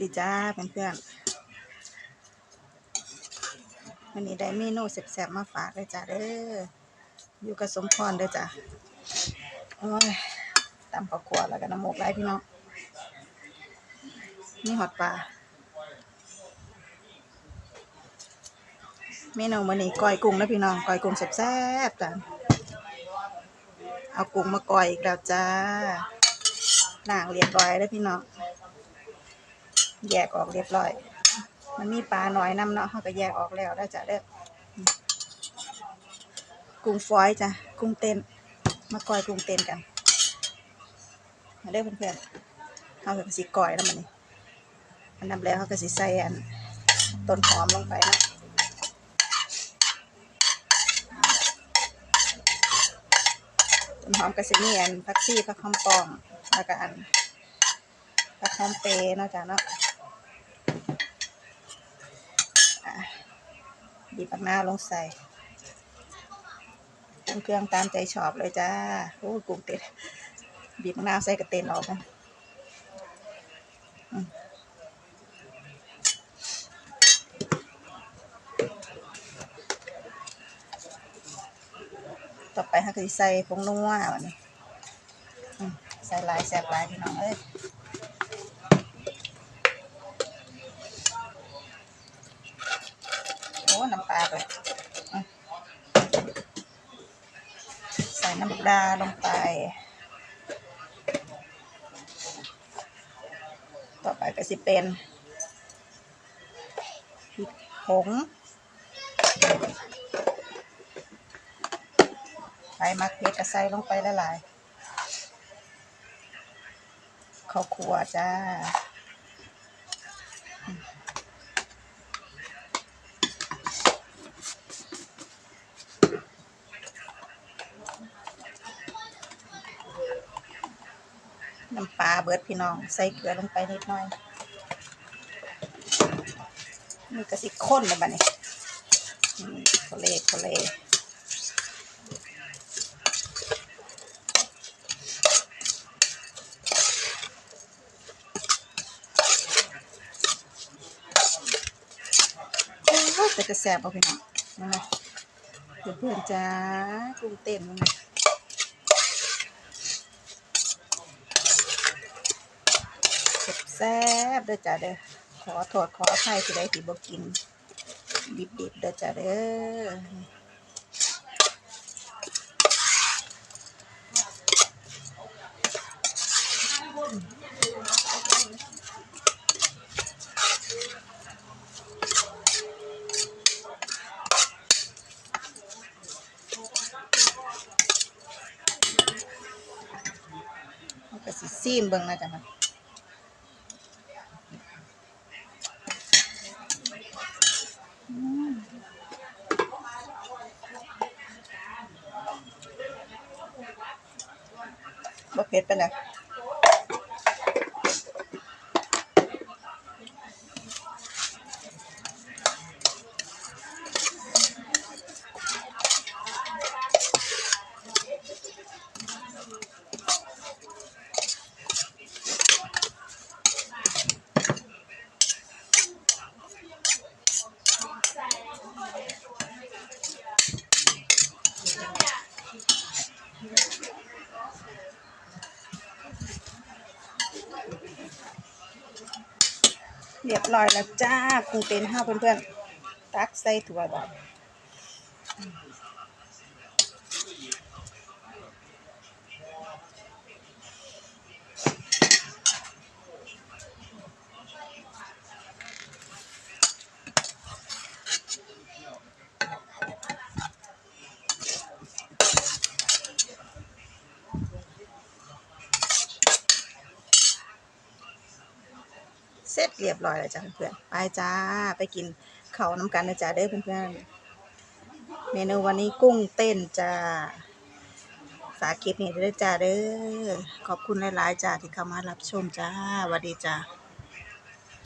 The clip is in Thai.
ดีจ้าเพื่อนๆวันนี้ได้เมนูแซ่บๆมาฝากเลยจ้าเด้ออยู่กับสมพรเด้อจ้าโอ้ยตำข้าวคั่วแล้วก็น้ำหมกไรพี่น้องนี่หอดปลาเมนูมื้อนี้ก้อยกุ้งนะพี่น้องก้อยกุ้งแซ่บๆจ้าเอากุ้งมาก้อยอีกแล้วจ้าล้างเรียบร้อยแล้วพี่น้อง แยกออกเรียบร้อย มันมีปลาหน่อยน้ำเนาะเขาก็แยกออกแล้วได้จ้ะเด้อกุ้งฝอยจ้ะกุ้งเต้นมากอยกุ้งเต้นกันมาเด้อเพื่อนๆเขาก็สิก่อยแล้วมันนี่อันดับแรกเขาก็สิใส่อันต้นหอมลงไปนะต้นหอมก็สิมีอันผักชีผักหอมปองแล้วก็อันผักหอมเปย์นาะจ้ะเนาะ บีบปักหน้าลงใส่เครื่องตามใจชอบเลยจ้าโอ้กุ้งเต้นบีบปักหน้าวใส่กระเต้นออกกันอืมต่อไปเขาก็สิใส่ผงนัววันนี้ใส่ลายแซ่บลายพี่น้องเอ้ย โอ้น้ำ ปลาไปใส่น้ำปลาลงไป ต่อไปก็สิเป็นพริกผงไปมักเพชรก็ใส่ลงไปละลายข้าวคั่วจ้า น้ำปลาเบิดพี่น้อง ใส่เกลือลงไปนิดหน่อยนี่ก็สิข้นเลยบ้านี้อืมโคเลโคเลโอ้ยแต่จะแสบเอาพี่น้องนะเพื่อนเพื่อนๆจ้ากุ้งเต้นนั่นนะ ซ่บๆเด้อจ้าเด้อขอโทษขออภัยที่ได้ที่บ่กิน ดิบๆเด้อจ้าเด้อก็สิซีมเบิ่งนะจ๊ะมัน เผ็ด เรียบร้อยแล้วจ้าคงเต้นห้าเพื่อนๆ ตักใส่ถั่วยบ่ เสร็จเรียบร้อยแล้วจ้าเพื่อนๆไปจ้าไปกินข้าวน้ำกันนะจ้าเด้อเพื่อนๆเมนูวันนี้กุ้งเต้นจ้าสาคลิปนี้ด้อจ้าเด้อขอบคุณหลายๆจ้าที่เข้ามารับชมจ้าสวัสดีจ้า